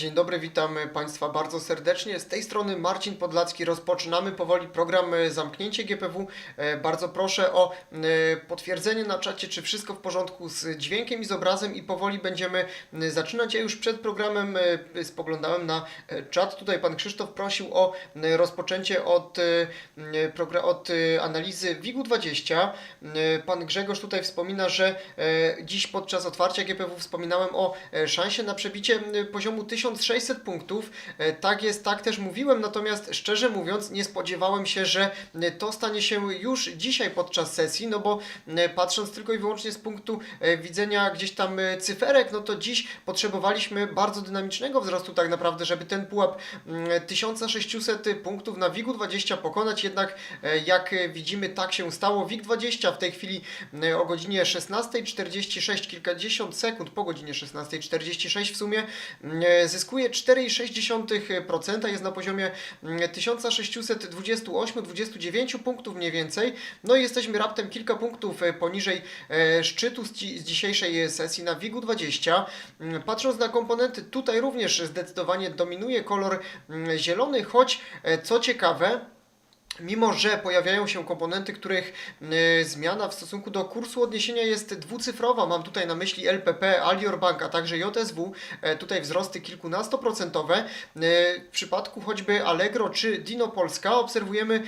Dzień dobry, witam Państwa bardzo serdecznie. Z tej strony Marcin Podlacki. Rozpoczynamy powoli program e, Zamknięcie GPW. E, Bardzo proszę o e, potwierdzenie na czacie, czy wszystko w porządku z dźwiękiem i z obrazem i powoli będziemy zaczynać. Ja już przed programem spoglądałem na czat. Tutaj Pan Krzysztof prosił o rozpoczęcie od, od analizy WIG-20. M, Pan Grzegorz tutaj wspomina, że dziś podczas otwarcia GPW wspominałem o szansie na przebicie poziomu 1600 punktów. E, Tak jest, tak też mówiłem, natomiast szczerze mówiąc nie spodziewałem się, że e, to stanie się już dzisiaj podczas sesji, no bo e, patrząc tylko i wyłącznie z punktu widzenia gdzieś tam cyferek, no to dziś potrzebowaliśmy bardzo dynamicznego wzrostu tak naprawdę, żeby ten pułap mm, 1600 punktów na WIG-20 pokonać, jednak jak widzimy tak się stało. WIG-20 w tej chwili o godzinie 16.46, kilkadziesiąt sekund po godzinie 16.46 w sumie mm, zyskuje 4,6%, jest na poziomie mm, 1628-29 punktów mniej więcej. No i jesteśmy raptem kilka punktów e, poniżej e, szczytu z, z dzisiejszej sesji na WIG-20. Mm, Patrząc na komponenty, tutaj również zdecydowanie dominuje kolor mm, zielony, choć e, co ciekawe, Mimo, że pojawiają się komponenty, których y, zmiana w stosunku do kursu odniesienia jest dwucyfrowa, mam tutaj na myśli LPP, Alior Bank, a także JSW, e, tutaj wzrosty kilkunastoprocentowe. Y, w przypadku choćby Allegro czy Dino Polska obserwujemy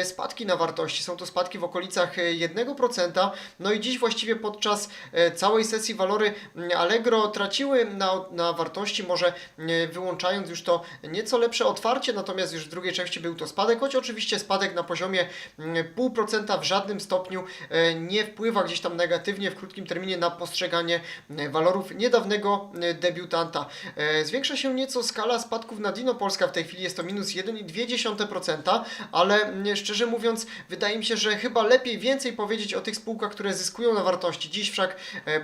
y, spadki na wartości. Są to spadki w okolicach y, 1%. No i dziś właściwie podczas całej sesji walory y, Allegro traciły na, na wartości, może y, wyłączając już to nieco lepsze otwarcie, natomiast już w drugiej części był to spadek, choć oczywiście spadek na poziomie mm, 0,5% w żadnym stopniu e, nie wpływa gdzieś tam negatywnie w krótkim terminie na postrzeganie e, walorów niedawnego e, debiutanta. Zwiększa się nieco skala spadków na Dino Polska, w tej chwili jest to minus 1,2%, ale mm, szczerze mówiąc wydaje mi się, że chyba lepiej więcej powiedzieć o tych spółkach, które zyskują na wartości. Dziś wszak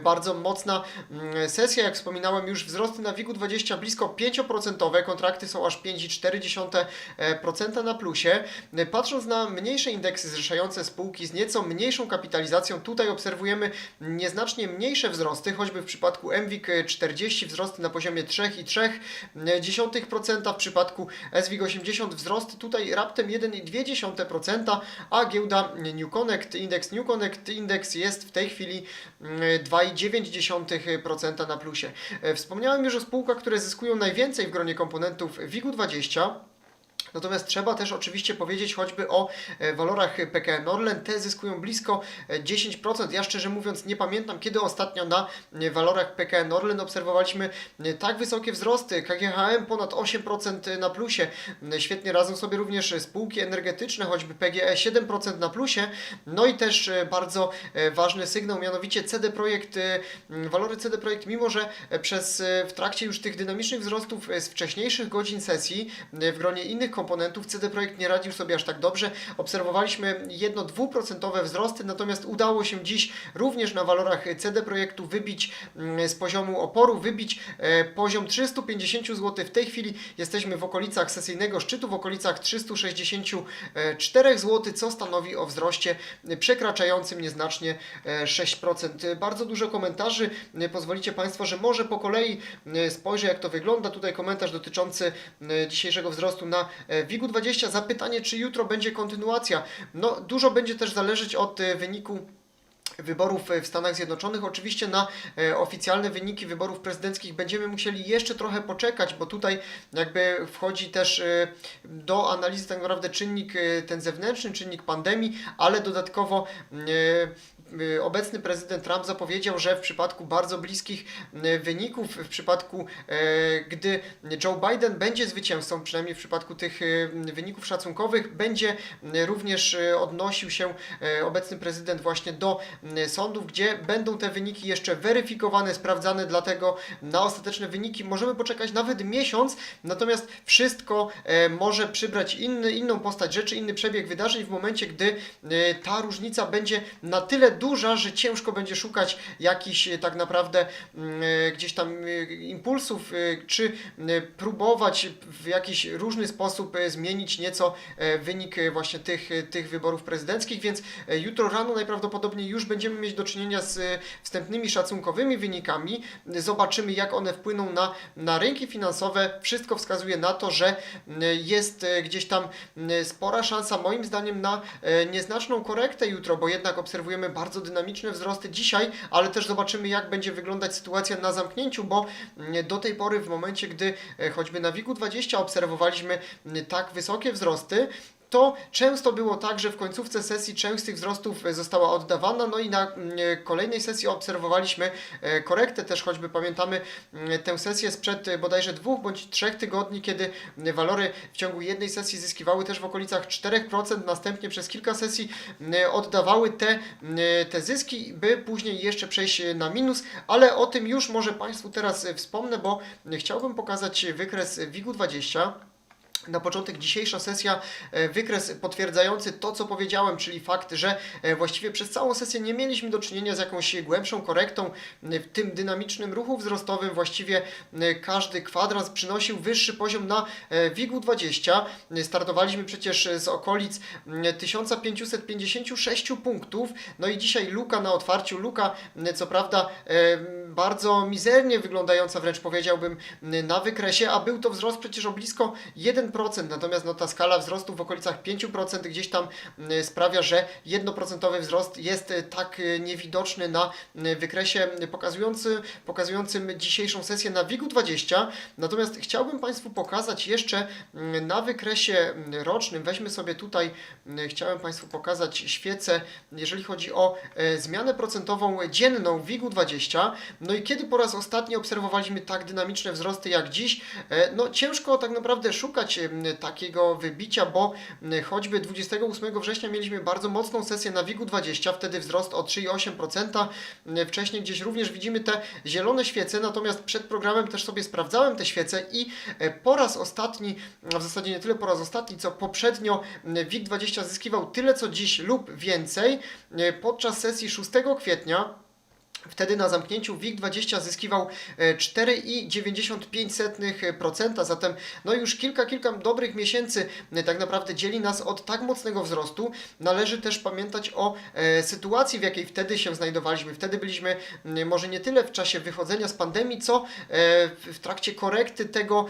bardzo mocna mm, sesja, jak wspominałem już wzrosty na WIG-20 blisko 5%, kontrakty są aż 5,4% na plusie. Patrząc na mniejsze indeksy zrzeszające spółki z nieco mniejszą kapitalizacją, tutaj obserwujemy nieznacznie mniejsze wzrosty, choćby w przypadku MWIG 40 wzrosty na poziomie 3,3%, w przypadku SWIG 80 wzrosty tutaj raptem 1,2%, a giełda New Connect, indeks New Connect Index jest w tej chwili mm, 2,9% na plusie. E, Wspomniałem już o spółkach, które zyskują najwięcej w gronie komponentów WIG-20. Natomiast trzeba też oczywiście powiedzieć choćby o e, walorach PKN Orlen. Te zyskują blisko e, 10%. Ja szczerze mówiąc nie pamiętam, kiedy ostatnio na e, walorach PKN Orlen obserwowaliśmy e, tak wysokie wzrosty. KGHM ponad 8% na plusie. E, Świetnie radzą sobie również spółki energetyczne, choćby PGE 7% na plusie. No i też e, bardzo e, ważny sygnał, mianowicie CD Projekt, e, walory CD Projekt, mimo że e, przez e, w trakcie już tych dynamicznych wzrostów e, z wcześniejszych godzin sesji e, w gronie innych komponentów CD Projekt nie radził sobie aż tak dobrze. Obserwowaliśmy 1-2% wzrosty, natomiast udało się dziś również na walorach CD Projektu wybić mm, z poziomu oporu, wybić e, poziom 350 zł. W tej chwili jesteśmy w okolicach sesyjnego szczytu, w okolicach 364 zł, co stanowi o wzroście przekraczającym nieznacznie e, 6%. Bardzo dużo komentarzy. E, Pozwolicie Państwo, że może po kolei e, spojrzę, jak to wygląda. Tutaj komentarz dotyczący e, dzisiejszego wzrostu na e, WIG-20. Zapytanie, czy jutro będzie kontynuacja. No, dużo będzie też zależeć od e, wyniku wyborów w Stanach Zjednoczonych. Oczywiście na e, oficjalne wyniki wyborów prezydenckich będziemy musieli jeszcze trochę poczekać, bo tutaj jakby wchodzi też e, do analizy tak naprawdę czynnik e, ten zewnętrzny, czynnik pandemii, ale dodatkowo e, obecny prezydent Trump zapowiedział, że w przypadku bardzo bliskich y, wyników, w przypadku e, gdy Joe Biden będzie zwycięzcą, przynajmniej w przypadku tych y, wyników szacunkowych, będzie y, również y, odnosił się e, obecny prezydent właśnie do y, sądów, gdzie będą te wyniki jeszcze weryfikowane, sprawdzane, dlatego na ostateczne wyniki możemy poczekać nawet miesiąc, natomiast wszystko e, może przybrać inny, inną postać rzeczy, inny przebieg wydarzeń w momencie, gdy ta różnica będzie na tyle duża, że ciężko będzie szukać jakichś e, tak naprawdę mm, e, gdzieś tam e, impulsów, czy próbować w jakiś różny sposób zmienić nieco wynik właśnie tych, tych wyborów prezydenckich, więc jutro rano najprawdopodobniej już będziemy mieć do czynienia z wstępnymi szacunkowymi wynikami. Zobaczymy, jak one wpłyną na, na rynki finansowe. Wszystko wskazuje na to, że jest gdzieś tam spora szansa, moim zdaniem, na nieznaczną korektę jutro, bo jednak obserwujemy bardzo dynamiczne wzrosty dzisiaj, ale też zobaczymy, jak będzie wyglądać sytuacja na zamknięciu, bo m, do tej pory, w momencie, gdy e, choćby na WIG-20 obserwowaliśmy m, tak wysokie wzrosty, to często było tak, że w końcówce sesji część z tych wzrostów e, została oddawana, no i na mm, e, kolejnej sesji obserwowaliśmy e, korektę, też choćby pamiętamy mm, tę sesję sprzed bodajże dwóch bądź trzech tygodni, kiedy mm, walory w ciągu jednej sesji zyskiwały też w okolicach 4%, następnie przez kilka sesji mm, oddawały te, mm, te zyski, by później jeszcze przejść na minus, ale o tym już może Państwu teraz wspomnę, bo mm, chciałbym pokazać wykres WIG-20. Na początek dzisiejsza sesja, e, wykres potwierdzający to, co powiedziałem, czyli fakt, że e, właściwie przez całą sesję nie mieliśmy do czynienia z jakąś głębszą korektą e, w tym dynamicznym ruchu wzrostowym. Właściwie każdy kwadrans przynosił wyższy poziom na e, WIG-20. E, Startowaliśmy przecież z okolic mm, 1556 punktów, no i dzisiaj luka na otwarciu, luka co prawda bardzo mizernie wyglądająca, wręcz powiedziałbym, m, na wykresie, a był to wzrost przecież o blisko 1%, natomiast no, ta skala wzrostu w okolicach 5% gdzieś tam m, sprawia, że 1% wzrost jest e, tak e, niewidoczny na m, wykresie pokazujący, pokazującym dzisiejszą sesję na WIG-20. Natomiast chciałbym Państwu pokazać jeszcze m, na wykresie rocznym, weźmy sobie tutaj, chciałem Państwu pokazać świecę, jeżeli chodzi o e, zmianę procentową dzienną WIG-20. No i kiedy po raz ostatni obserwowaliśmy tak dynamiczne wzrosty jak dziś, e, no ciężko tak naprawdę szukać takiego wybicia, bo choćby 28 września mieliśmy bardzo mocną sesję na WIG-20, wtedy wzrost o 3,8%. M, Wcześniej gdzieś również widzimy te zielone świece, natomiast przed programem też sobie sprawdzałem te świece i e, po raz ostatni, a w zasadzie nie tyle po raz ostatni, co poprzednio m, WIG-20 zyskiwał tyle co dziś lub więcej. E, Podczas sesji 6 kwietnia Wtedy na zamknięciu WIG20 zyskiwał e, 4,95%, zatem no już kilka, kilka dobrych miesięcy e, tak naprawdę dzieli nas od tak mocnego wzrostu. Należy też pamiętać o e, sytuacji, w jakiej wtedy się znajdowaliśmy. Wtedy byliśmy może nie tyle w czasie wychodzenia z pandemii, co e, w, trakcie korekty tego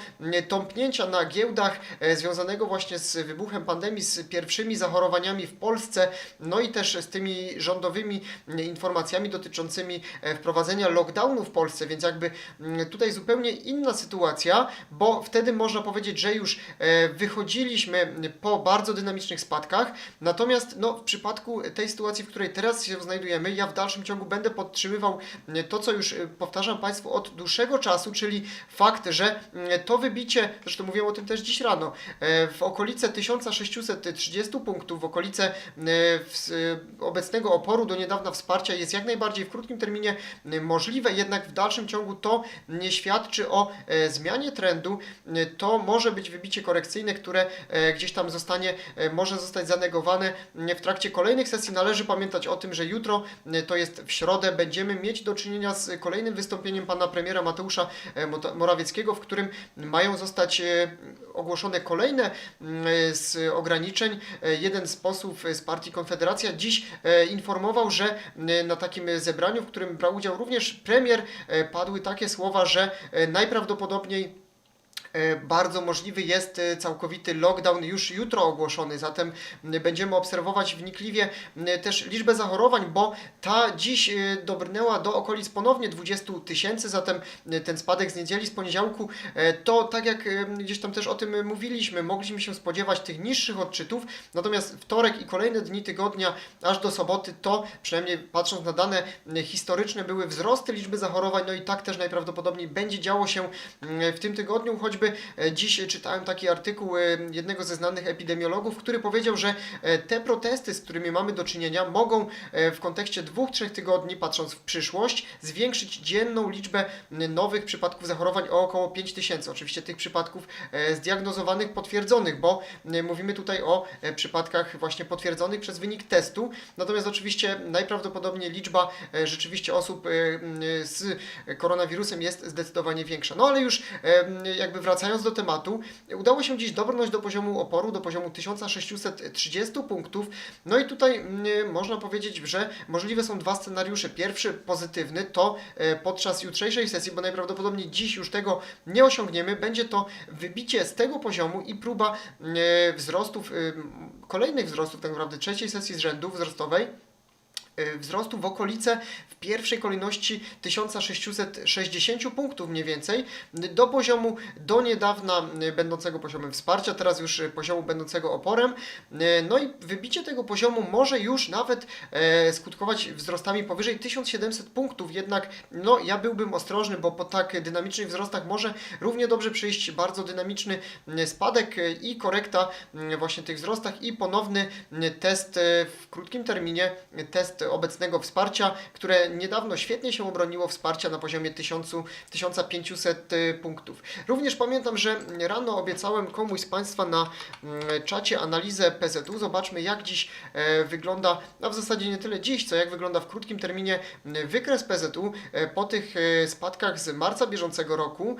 tąpnięcia na giełdach e, związanego właśnie z wybuchem pandemii, z pierwszymi zachorowaniami w Polsce, no i też z tymi rządowymi informacjami dotyczącymi e, wprowadzenia lockdownu w Polsce, więc jakby mm, tutaj zupełnie inna sytuacja, bo wtedy można powiedzieć, że już e, wychodziliśmy po bardzo dynamicznych spadkach, natomiast no, w przypadku tej sytuacji, w której teraz się znajdujemy, ja w dalszym ciągu będę podtrzymywał mm, to, co już e, powtarzam Państwu od dłuższego czasu, czyli fakt, że mm, to wybicie, zresztą mówiłem o tym też dziś rano, e, w okolice 1630 punktów, w okolice e, e, obecnego oporu do niedawna wsparcia jest jak najbardziej w krótkim terminie e, możliwe, jednak w dalszym ciągu to nie świadczy o e, zmianie trendu. E, To może być wybicie korekcyjne, które e, gdzieś tam zostanie, może zostać zanegowane w trakcie kolejnych sesji. Należy pamiętać o tym, że jutro, to jest w środę, będziemy mieć do czynienia z kolejnym wystąpieniem pana premiera Mateusza Morawieckiego, w którym mają zostać ogłoszone kolejne mm, z ograniczeń. Jeden z posłów z partii Konfederacja dziś informował, że na takim zebraniu, w którym brał udział również premier, e, padły takie słowa, że e, najprawdopodobniej bardzo możliwy jest e, całkowity lockdown już jutro ogłoszony, zatem będziemy obserwować wnikliwie też liczbę zachorowań, bo ta dziś e, dobrnęła do okolic ponownie 20 tysięcy, zatem e, ten spadek z niedzieli, z poniedziałku, e, to tak jak e, gdzieś tam też o tym mówiliśmy, mogliśmy się spodziewać tych niższych odczytów, natomiast wtorek i kolejne dni tygodnia, aż do soboty, to przynajmniej patrząc na dane historyczne, były wzrosty liczby zachorowań, no i tak też najprawdopodobniej będzie działo się w tym tygodniu, choćby choćby e, dziś czytałem taki artykuł e, jednego ze znanych epidemiologów, który powiedział, że e, te protesty, z którymi mamy do czynienia, mogą w kontekście dwóch, trzech tygodni, patrząc w przyszłość, zwiększyć dzienną liczbę nowych przypadków zachorowań o około 5 tysięcy. Oczywiście tych przypadków zdiagnozowanych, potwierdzonych, bo mówimy tutaj o przypadkach właśnie potwierdzonych przez wynik testu. Natomiast oczywiście najprawdopodobniej liczba rzeczywiście osób z koronawirusem jest zdecydowanie większa. No ale już jakby wracając do tematu, udało się dziś dobrnąć do poziomu oporu, do poziomu 1630 punktów. No i tutaj mm, można powiedzieć, że możliwe są dwa scenariusze. Pierwszy pozytywny to e, podczas jutrzejszej sesji, bo najprawdopodobniej dziś już tego nie osiągniemy, będzie to wybicie z tego poziomu i próba e, wzrostów, e, kolejnych wzrostów tak naprawdę trzeciej sesji z rzędu wzrostowej wzrostu w okolice w pierwszej kolejności 1660 punktów mniej więcej. Do poziomu do niedawna e, będącego poziomem wsparcia, teraz już e, poziomu będącego oporem. No i wybicie tego poziomu może już nawet e, skutkować wzrostami powyżej 1700 punktów, jednak no ja byłbym ostrożny, bo po tak dynamicznych wzrostach może równie dobrze przyjść bardzo dynamiczny spadek i korekta właśnie tych wzrostach. I ponowny test w krótkim terminie, e, obecnego wsparcia, które niedawno świetnie się obroniło wsparcia na poziomie 1000, 1500 e, punktów. Również pamiętam, że rano obiecałem komuś z Państwa na mm, czacie analizę PZU. Zobaczmy jak dziś e, wygląda, a w zasadzie nie tyle dziś, co jak wygląda w krótkim terminie wykres PZU e, po tych e, spadkach z marca bieżącego roku,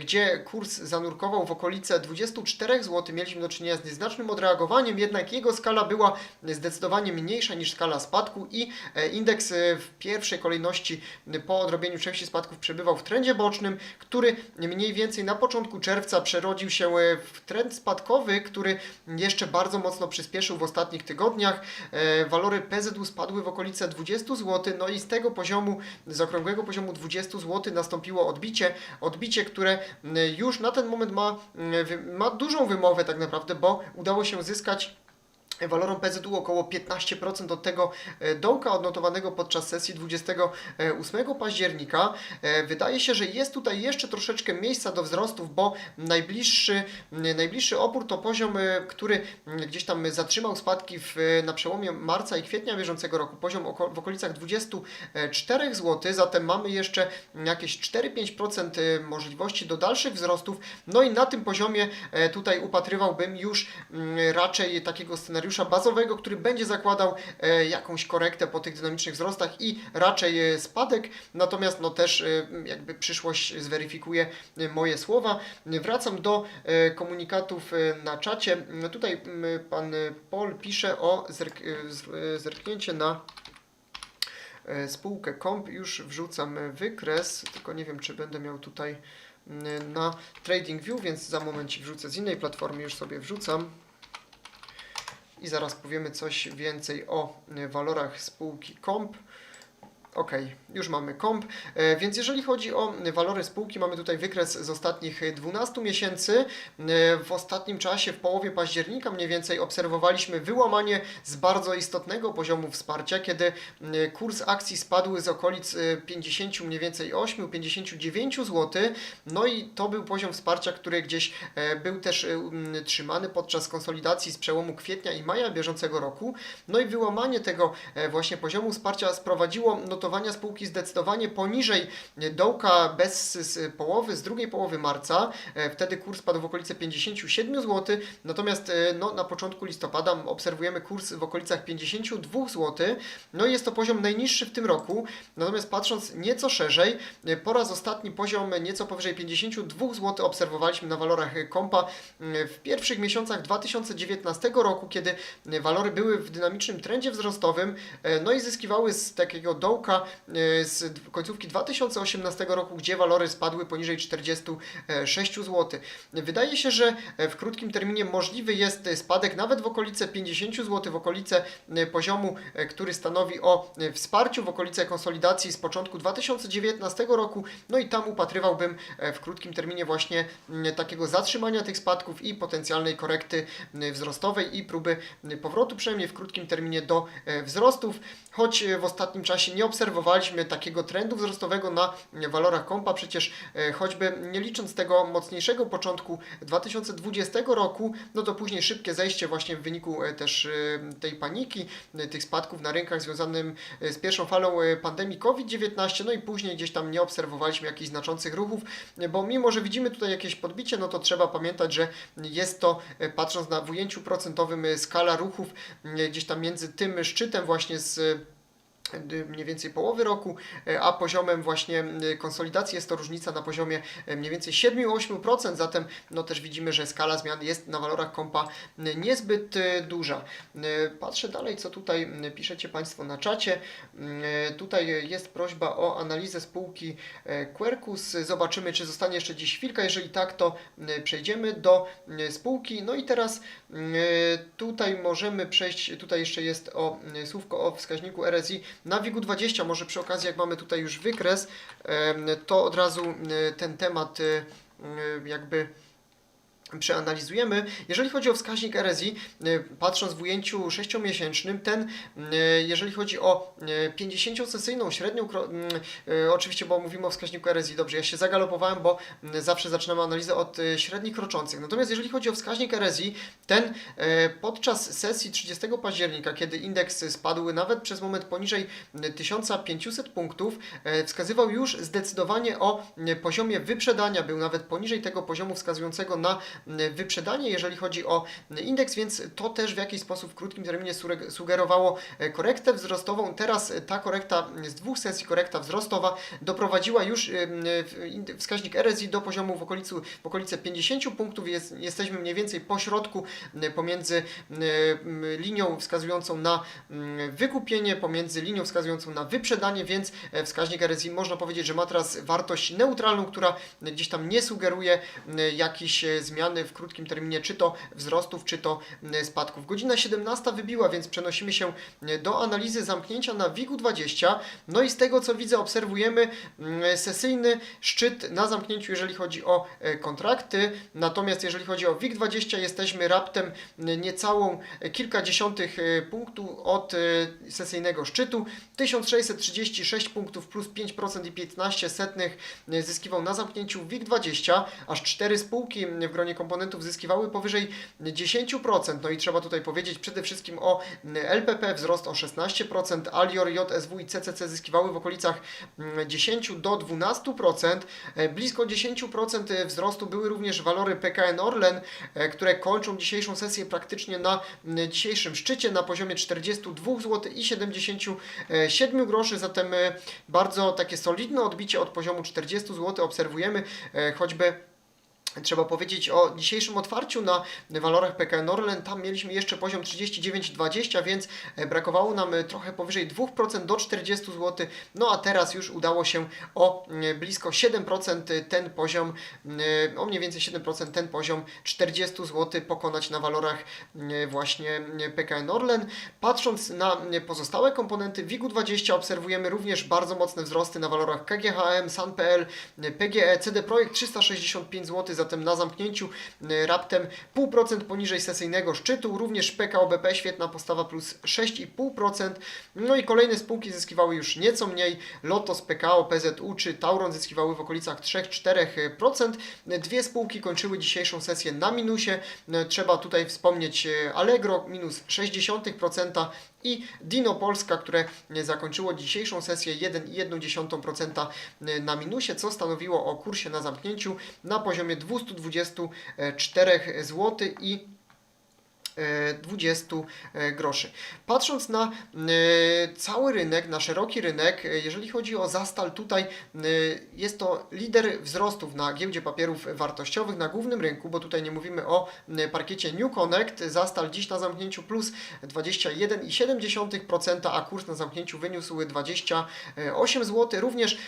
gdzie kurs zanurkował w okolice 24 zł. Mieliśmy do czynienia z nieznacznym odreagowaniem, jednak jego skala była zdecydowanie mniejsza niż skala spadku i e, indeks e, w pierwszej kolejności e, po odrobieniu części spadków przebywał w trendzie bocznym, który mniej więcej na początku czerwca przerodził się w trend spadkowy, który jeszcze bardzo mocno przyspieszył w ostatnich tygodniach. Walory PZU spadły w okolice 20 zł, no i z tego poziomu, z okrągłego poziomu 20 zł nastąpiło odbicie, odbicie, które już na ten moment ma, ma dużą wymowę tak naprawdę, bo udało się zyskać walorom PZU około 15% od tego e, dołka odnotowanego podczas sesji 28 października. E, Wydaje się, że jest tutaj jeszcze troszeczkę miejsca do wzrostów, bo najbliższy, najbliższy opór to poziom, e, który gdzieś tam zatrzymał spadki w, na przełomie marca i kwietnia bieżącego roku, poziom oko, w okolicach 24 zł, zatem mamy jeszcze jakieś 4-5% możliwości do dalszych wzrostów, no i na tym poziomie tutaj upatrywałbym już raczej takiego scenariusza bazowego, który będzie zakładał e, jakąś korektę po tych dynamicznych wzrostach i raczej e, spadek, natomiast no też e, jakby przyszłość zweryfikuje moje słowa. Wracam do komunikatów na czacie. Tutaj pan Paul pisze o zerk zerknięcie na spółkę KOMP. Już wrzucam wykres, tylko nie wiem, czy będę miał tutaj na TradingView, więc za moment wrzucę z innej platformy, już sobie wrzucam. I zaraz powiemy coś więcej o e, walorach spółki KOMP. Ok, już mamy komp, e, więc jeżeli chodzi o walory spółki, mamy tutaj wykres z ostatnich e, 12 miesięcy. E, W ostatnim czasie, w połowie października mniej więcej, obserwowaliśmy wyłamanie z bardzo istotnego poziomu wsparcia, kiedy e, kurs akcji spadł z okolic e, 50 mniej więcej 8-59 zł. No i to był poziom wsparcia, który gdzieś był też trzymany podczas konsolidacji z przełomu kwietnia i maja bieżącego roku. No i wyłamanie tego właśnie poziomu wsparcia sprowadziło notowania spółki zdecydowanie poniżej dołka bez z połowy, z drugiej połowy marca. E, Wtedy kurs padł w okolice 57 zł, natomiast e, no, na początku listopada obserwujemy kurs w okolicach 52 zł. No i jest to poziom najniższy w tym roku. Natomiast patrząc nieco szerzej, e, po raz ostatni poziom nieco powyżej 52 zł obserwowaliśmy na walorach kompa w pierwszych miesiącach 2019 roku, kiedy walory były w dynamicznym trendzie wzrostowym, no i zyskiwały z takiego dołka e, z końcówki 2018 roku, gdzie walory spadły poniżej 46 zł. Wydaje się, że e, w krótkim terminie możliwy jest e, spadek nawet w okolice 50 zł, w okolice e, poziomu, e, który stanowi o e, wsparciu, w okolice konsolidacji z początku 2019 roku, no i tam upatrywałbym e, w krótkim terminie właśnie takiego zatrzymania tych spadków i potencjalnej korekty wzrostowej i próby powrotu przynajmniej w krótkim terminie do e, wzrostów, choć e, w ostatnim czasie nie obserwowałem obserwowaliśmy takiego trendu wzrostowego na walorach kompa, przecież e, choćby nie licząc tego mocniejszego początku 2020 roku, no to później szybkie zejście właśnie w wyniku e, też e, tej paniki, tych spadków na rynkach związanym z pierwszą falą pandemii COVID-19, no i później gdzieś tam nie obserwowaliśmy jakichś znaczących ruchów, bo mimo, że widzimy tutaj jakieś podbicie, no to trzeba pamiętać, że jest to, patrząc na w ujęciu procentowym, skala ruchów gdzieś tam między tym szczytem właśnie z mniej więcej połowy roku, e, a poziomem właśnie e, konsolidacji jest to różnica na poziomie e, mniej więcej 7-8%, zatem no też widzimy, że skala zmian jest na walorach kompa niezbyt duża. Patrzę dalej, co tutaj piszecie Państwo na czacie. Tutaj jest prośba o analizę spółki Quercus. Zobaczymy, czy zostanie jeszcze dziś chwilka. Jeżeli tak, to przejdziemy do spółki. No i teraz tutaj możemy przejść, tutaj jeszcze jest o słówko o wskaźniku RSI na WIG-20. Może przy okazji, jak mamy tutaj już wykres, to od razu e, ten temat e, e, jakby przeanalizujemy. Jeżeli chodzi o wskaźnik RSI, y, patrząc w ujęciu 6-miesięcznym, ten, y, jeżeli chodzi o 50-sesyjną średnią, kro- mm, y, oczywiście, bo mówimy o wskaźniku RSI, dobrze, ja się zagalopowałem, bo zawsze zaczynamy analizę od y, średnich kroczących. Natomiast jeżeli chodzi o wskaźnik RSI, ten y, podczas sesji 30 października, kiedy indeks spadł nawet przez moment poniżej y, 1500 punktów, y, wskazywał już zdecydowanie o y, poziomie wyprzedania, był nawet poniżej tego poziomu wskazującego na y, wyprzedanie, jeżeli chodzi o indeks, więc to też w jakiś sposób w krótkim terminie sugerowało korektę wzrostową. Teraz ta korekta z dwóch sesji, korekta wzrostowa, doprowadziła już y, wskaźnik RSI do poziomu w, okolicu, w okolice 50 punktów. Jest, jesteśmy mniej więcej po środku y, pomiędzy y, linią wskazującą na wykupienie, pomiędzy linią wskazującą na wyprzedanie, więc e, wskaźnik RSI można powiedzieć, że ma teraz wartość neutralną, która gdzieś tam nie sugeruje jakichś e, zmian w krótkim terminie, czy to wzrostów, czy to y, spadków. Godzina 17 wybiła, więc przenosimy się y, do analizy zamknięcia na WIG-20. No i z tego co widzę, obserwujemy y, sesyjny szczyt na zamknięciu, jeżeli chodzi o e, kontrakty. Natomiast jeżeli chodzi o WIG-20, jesteśmy raptem niecałą e, kilka dziesiątych e, punktu od sesyjnego szczytu. 1636 punktów plus 5% i 15 setnych zyskiwał na zamknięciu WIG-20, aż 4 spółki w gronie komponentów zyskiwały powyżej 10%. No i trzeba tutaj powiedzieć przede wszystkim o LPP, wzrost o 16%, Alior, JSW i CCC zyskiwały w okolicach mm, 10 do 12%. E, Blisko 10% wzrostu były również walory PKN Orlen, e, które kończą dzisiejszą sesję praktycznie na mm, dzisiejszym szczycie na poziomie 42 zł i 77 groszy, zatem e, bardzo takie solidne odbicie od poziomu 40 zł obserwujemy, e, choćby Trzeba powiedzieć o dzisiejszym otwarciu na walorach PKN Orlen. Tam mieliśmy jeszcze poziom 39,20, więc e, brakowało nam e, trochę powyżej 2% do 40 zł. No a teraz już udało się o e, blisko 7% ten poziom, o mniej więcej 7% ten poziom 40 zł pokonać na walorach właśnie PKN Orlen. Patrząc na pozostałe komponenty WIG-20 obserwujemy również bardzo mocne wzrosty na walorach KGHM, SAN.pl, PGE, CD Projekt 365 zł, zatem na zamknięciu e, raptem 0,5% poniżej sesyjnego szczytu, również PKO BP świetna postawa plus 6,5%. No i kolejne spółki zyskiwały już nieco mniej, Lotos, PKO, PZU czy Tauron zyskiwały w okolicach 3-4%. Dwie spółki kończyły dzisiejszą sesję na minusie. E, Trzeba tutaj wspomnieć e, Allegro minus 0,6% i Dino Polska, które e, zakończyło dzisiejszą sesję 1,1% na minusie, co stanowiło o kursie na zamknięciu na poziomie 224 zł i e, 20 e, groszy. Patrząc na e, cały rynek, na szeroki rynek, e, jeżeli chodzi o Zastal, tutaj jest to lider wzrostów na giełdzie papierów wartościowych na głównym rynku, bo tutaj nie mówimy o parkiecie New Connect. Zastal dziś na zamknięciu plus 21,7%, a kurs na zamknięciu wyniósł 28 zł. Również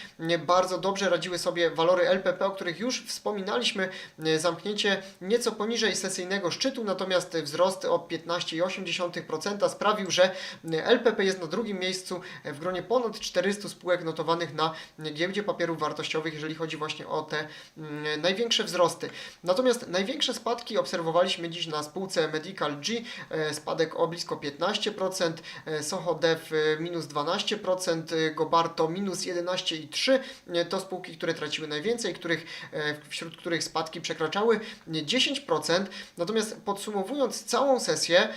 bardzo dobrze radziły sobie walory LPP, o których już wspominaliśmy. Zamknięcie nieco poniżej sesyjnego szczytu, natomiast wzrost wzrost o 15,8% sprawił, że LPP jest na drugim miejscu w gronie ponad 400 spółek notowanych na giełdzie papierów wartościowych, jeżeli chodzi właśnie o te mm, największe wzrosty. Natomiast największe spadki obserwowaliśmy dziś na spółce Medical G, e, spadek o blisko 15%, e, Soho Dev e, minus 12%, e, Gobarto minus 11,3%. E, To spółki, które traciły najwięcej, których, wśród których spadki przekraczały 10%. Natomiast podsumowując całą sesję, e,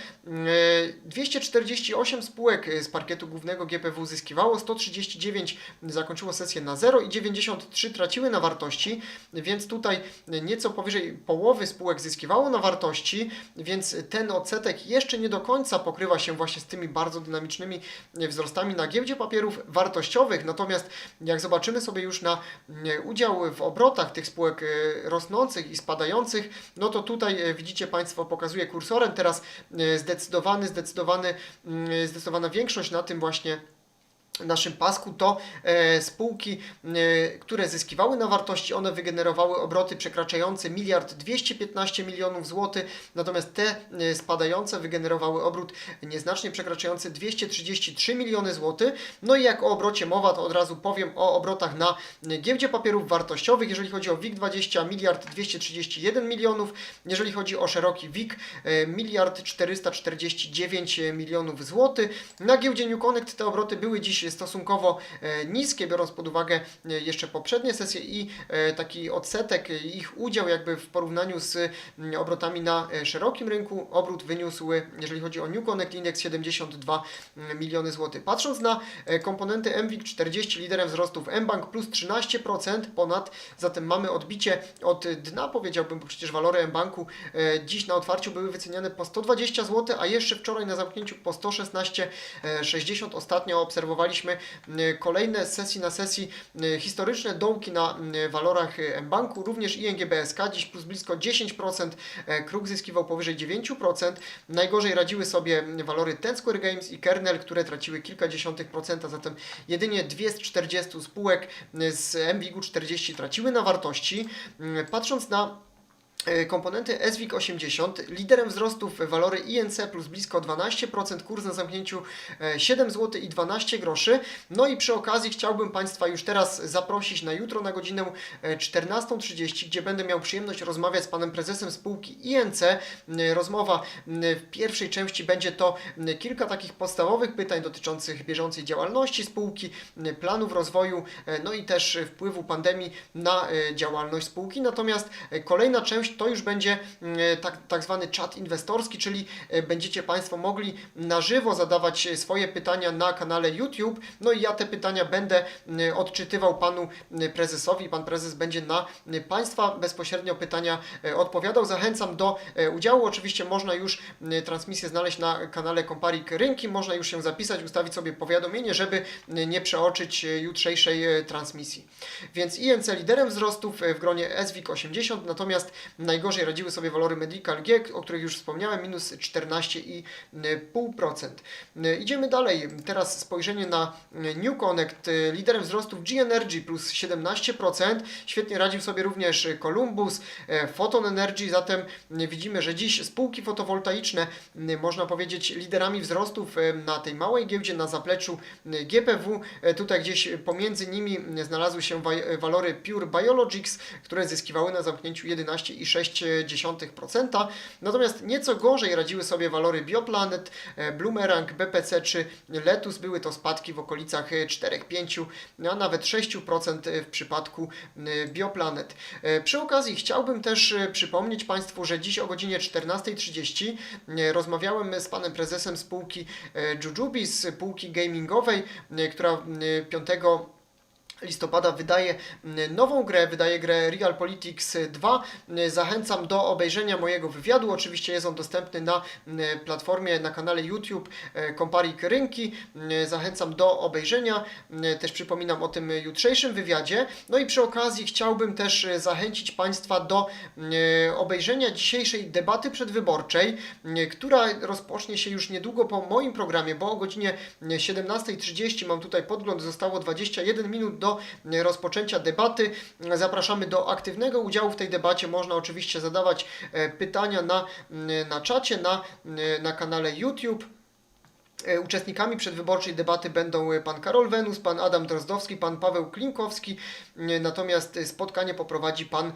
248 spółek e, z parkietu głównego GPW zyskiwało, 139 zakończyło sesję na 0 i 93 traciły na wartości, więc tutaj nieco powyżej połowy spółek zyskiwało na wartości, więc ten odsetek jeszcze nie do końca pokrywa się właśnie z tymi bardzo dynamicznymi wzrostami na giełdzie papierów wartościowych. Natomiast jak zobaczymy sobie już na mm, udział w obrotach tych spółek e, rosnących i spadających, no to tutaj e, widzicie Państwo, pokazuje kursorem teraz e, zdecydowany, zdecydowany, mm, zdecydowana większość na tym właśnie naszym pasku to e, spółki, e, które zyskiwały na wartości, one wygenerowały obroty przekraczające miliard 215 milionów złotych, natomiast te e, spadające wygenerowały obrót nieznacznie przekraczający 233 miliony złotych. No i jak o obrocie mowa, to od razu powiem o obrotach na giełdzie papierów wartościowych. Jeżeli chodzi o WIG20, miliard 231 milionów, jeżeli chodzi o szeroki WIG, miliard 449 milionów złotych. Na giełdzie New Connect te obroty były dziś stosunkowo e, niskie, biorąc pod uwagę e, jeszcze poprzednie sesje i e, taki odsetek, ich udział jakby w porównaniu z mm, obrotami na szerokim rynku. Obrót wyniósł, jeżeli chodzi o New Connect Index, 72 miliony złotych. Patrząc na komponenty MWIG 40, liderem wzrostów mBank plus 13% ponad, zatem mamy odbicie od dna, powiedziałbym, bo przecież walory mBanku dziś na otwarciu były wyceniane po 120 zł, a jeszcze wczoraj na zamknięciu po 116,60. Ostatnio obserwowaliśmy e, kolejne sesji na sesji e, historyczne dołki na e, walorach mBanku, również ING BSK dziś plus blisko 10%, e, Kruk zyskiwał powyżej 9%. Najgorzej radziły sobie walory Ten Square Games i Kernel, które traciły kilka dziesiątych procenta, zatem jedynie dwie z 40 spółek z MWIG-u 40 traciły na wartości. Patrząc na komponenty SWIG 80, liderem wzrostów walory INC plus blisko 12%, kurs na zamknięciu e, 7 zł i 12 groszy. No i przy okazji chciałbym Państwa już teraz zaprosić na jutro na godzinę e, 14.30, gdzie będę miał przyjemność rozmawiać z Panem Prezesem spółki INC. E, Rozmowa w pierwszej części będzie to kilka takich podstawowych pytań dotyczących bieżącej działalności spółki, planów rozwoju, e, no i też wpływu pandemii na e, działalność spółki. Natomiast e, kolejna część to już będzie mm, tak, tak zwany czat inwestorski, czyli e, będziecie Państwo mogli na żywo zadawać e, swoje pytania na kanale YouTube. No i ja te pytania będę mm, odczytywał Panu mm, Prezesowi. Pan Prezes będzie na Państwa bezpośrednio pytania e, odpowiadał. Zachęcam do e, udziału. Oczywiście można już transmisję znaleźć na kanale Komparik Rynki. Można już się zapisać, ustawić sobie powiadomienie, żeby nie przeoczyć e, jutrzejszej e, transmisji. Więc INC liderem wzrostów e, w gronie SWIG 80, natomiast najgorzej radziły sobie walory Medical G, o których już wspomniałem, minus 14,5%. E, Idziemy dalej. Teraz spojrzenie na New Connect, liderem wzrostów G Energy plus 17%. Świetnie radził sobie również Columbus, Photon Energy, zatem widzimy, że dziś spółki fotowoltaiczne, można powiedzieć, liderami wzrostów na tej małej giełdzie, na zapleczu GPW. Tutaj gdzieś pomiędzy nimi znalazły się wa- walory Pure Biologics, które zyskiwały na zamknięciu 11,6%. Natomiast nieco gorzej radziły sobie walory Bioplanet, e, Bloomerang, BPC czy Letus. Były to spadki w okolicach e, 4-5, a nawet 6% w przypadku e, Bioplanet. E, Przy okazji chciałbym też e, przypomnieć Państwu, że dziś o godzinie 14.30 e, rozmawiałem z panem prezesem spółki e, Jujubis, spółki gamingowej, e, która e, 5 listopada wydaje nową grę, wydaje grę Real Politics 2. Mm, Zachęcam do obejrzenia mojego wywiadu. Oczywiście jest on dostępny na platformie, na kanale YouTube e, Komparik Rynki. Zachęcam do obejrzenia. Też przypominam o tym jutrzejszym wywiadzie. No i przy okazji chciałbym też zachęcić Państwa do obejrzenia dzisiejszej debaty przedwyborczej, która rozpocznie się już niedługo po moim programie, bo o godzinie 17.30 mam tutaj podgląd, zostało 21 minut do e, rozpoczęcia debaty. Zapraszamy do aktywnego udziału w tej debacie. Można oczywiście zadawać e, pytania na, m, na czacie, na, na kanale YouTube. E, Uczestnikami przedwyborczej debaty będą e, pan Karol Wenus, pan Adam Drozdowski, pan Paweł Klinkowski, e, natomiast spotkanie poprowadzi pan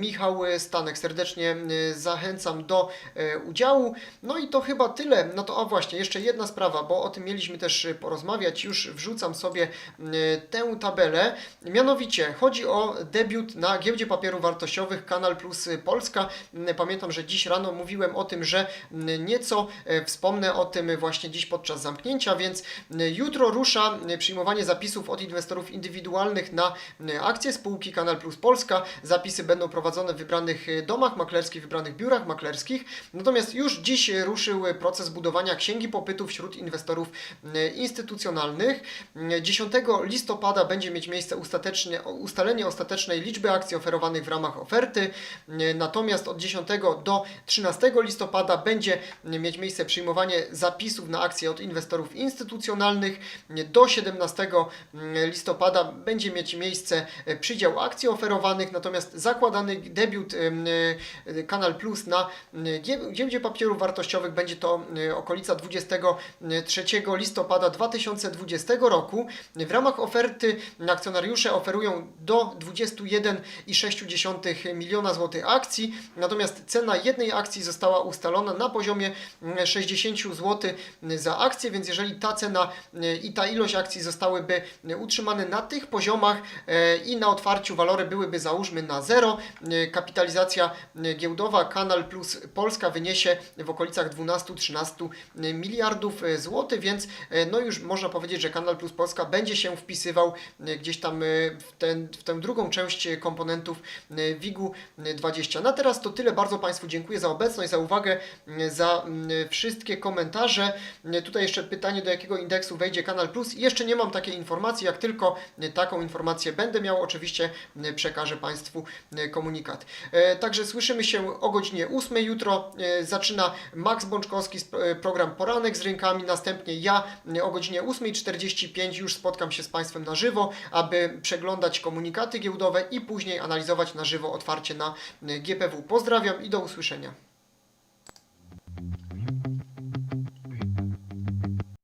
Michał Stanek. Serdecznie zachęcam do udziału. No i to chyba tyle. No to a właśnie, jeszcze jedna sprawa, bo o tym mieliśmy też porozmawiać. Już wrzucam sobie tę tabelę. Mianowicie chodzi o debiut na giełdzie papierów wartościowych Kanal Plus Polska. Pamiętam, że dziś rano mówiłem o tym, że nieco wspomnę o tym właśnie dziś podczas zamknięcia, więc m, jutro rusza m, przyjmowanie zapisów od inwestorów indywidualnych na m, akcje spółki Kanal Plus Polska. Zapisy będą prowadzone w wybranych domach maklerskich, wybranych biurach maklerskich. Natomiast już dziś ruszył proces budowania księgi popytu wśród inwestorów instytucjonalnych. M, 10 listopada będzie mieć miejsce ustalenie ostatecznej liczby akcji oferowanych w ramach oferty. Natomiast od 10 do 13 listopada będzie mieć miejsce przyjmowanie zapisów na akcje od inwestorów instytucjonalnych. Do 17 listopada będzie mieć miejsce e, przydział akcji oferowanych, natomiast zakładany debiut em, e, Kanal Plus na giełdzie papierów wartościowych będzie to e, okolica 23 listopada 2020 roku. W ramach oferty akcjonariusze oferują do 21,6 miliona złotych akcji, natomiast cena jednej akcji została ustalona na poziomie mm, 60 zł za akcję, więc jeżeli ta cena y, i ta ilość akcji zostałyby y, utrzymane na tych poziomach e, i na otwarciu walory byłyby załóżmy na zero, kapitalizacja giełdowa Kanal Plus Polska wyniesie w okolicach 12-13 miliardów złotych, więc e, no już można powiedzieć, że Kanal Plus Polska będzie się wpisywał gdzieś tam w, ten, w tę drugą część komponentów WIG-u y, 20. Na teraz to tyle. Bardzo Państwu dziękuję za obecność, za uwagę, za wszystkie komentarze. Tutaj jeszcze pytanie, do jakiego indeksu wejdzie Kanal Plus. Jeszcze nie mam takiej informacji. Jak tylko y, taką informację będę miał, oczywiście y, przekażę Państwu y, komunikat. E, Także słyszymy się o godzinie 8 jutro. E, Zaczyna Max Bączkowski e, program Poranek z rynkami. Następnie ja e, o godzinie 8.45 już spotkam się z Państwem na żywo, aby przeglądać komunikaty giełdowe i później analizować na żywo otwarcie na e, GPW. Pozdrawiam i do usłyszenia.